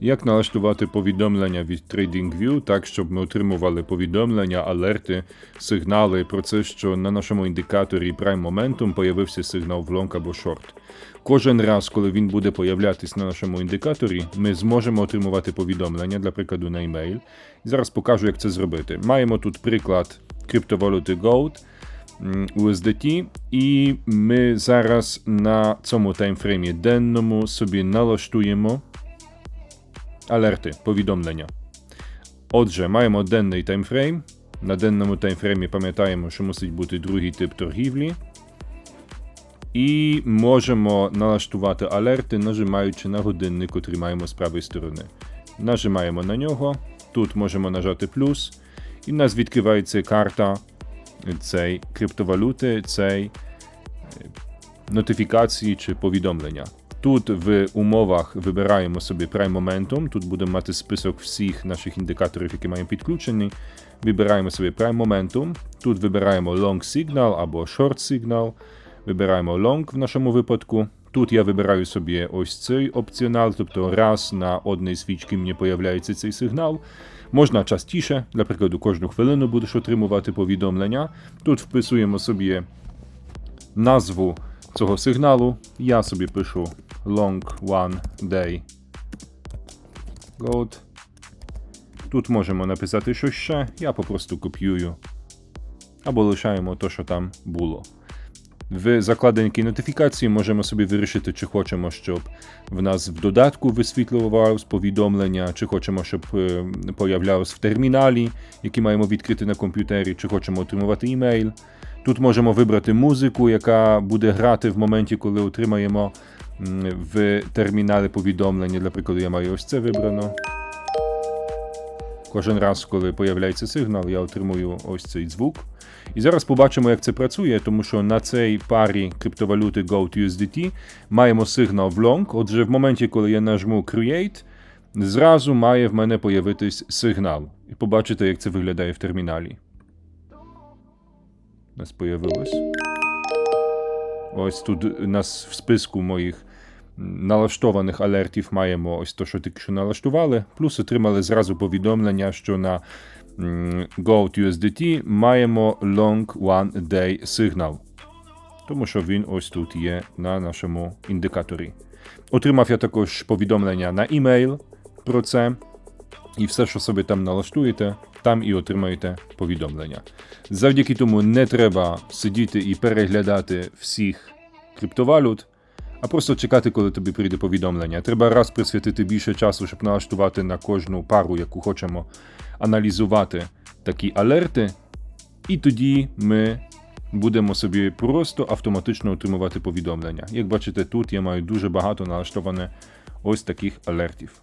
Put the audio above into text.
Як налаштувати повідомлення від TradingView так, щоб ми отримували повідомлення, алерти, сигнали про це, що на нашому індикаторі Prime Momentum появився сигнал в лонг або шорт. Кожен раз, коли він буде появлятись на нашому індикаторі, ми зможемо отримувати повідомлення, для прикладу, на емейл. І зараз покажу, як це зробити. Маємо тут приклад криптовалюти Gold. USDT, і ми зараз на цьому таймфреймі денному собі налаштуємо алерти, повідомлення. Отже, маємо денний таймфрейм. На денному таймфреймі пам'ятаємо, що мусить бути другий тип торгівлі. І можемо налаштувати алерти, нажимаючи на годинник, котрий маємо з правої сторони. Нажимаємо на нього. Тут можемо нажати плюс, і в нас відкривається карта цей криптовалюти, цей е, нотифікації чи повідомлення. Тут в умовах вибираємо собі Prime Momentum, тут будемо мати список всіх наших індикаторів, які маємо підключені. Вибираємо собі Prime Momentum, тут вибираємо Long Signal або Short Signal, вибираємо Long в нашому випадку. Тут я вибираю собі ось цей опціонал, тобто раз на одній свічці мені появляється цей сигнал. Можна частіше, для кожну хвилину будеш отримувати повідомлення. Тут вписуємо собі назву цього сигналу. Я собі пишу long one day gold. Тут можемо написати щось ще, я попросту копіюю. Або лишаємо те, що там було. В закладеній нотифікації можемо собі вирішити, чи хочемо, щоб в нас в додатку висвітлювалось повідомлення, чи хочемо, щоб е, появлялось в терміналі, який маємо відкрити на комп'ютері, чи хочемо отримувати імейл. Тут можемо вибрати музику, яка буде грати в моменті, коли отримаємо в терміналі повідомлення. Для прикладу, я маю ось це вибрано. Кожен раз, коли появляється сигнал, я отримую ось цей звук. І зараз побачимо, як це працює, тому що на цій парі криптовалюти Gold USDT маємо сигнал в long. Отже, в моменті, коли я нажму Create, зразу має в мене появитись сигнал. І побачите, як це виглядає в терміналі. У нас появилось. Ось тут у нас в списку моїх налаштованих алертів маємо ось то, що тільки що налаштували. Плюс отримали зразу повідомлення, що на м, Gold USDT маємо Long One Day сигнал. Тому що він ось тут є на нашому індикаторі. Отримав я також повідомлення на імейл про це. І все, що собі там налаштуєте, там і отримаєте повідомлення. Завдяки тому не треба сидіти і переглядати всіх криптовалют, а просто чекати, коли тобі прийде повідомлення. Треба раз присвятити більше часу, щоб налаштувати на кожну пару, яку хочемо аналізувати такі алерти, і тоді ми будемо собі просто автоматично отримувати повідомлення. Як бачите, тут я маю дуже багато налаштоване ось таких алертів.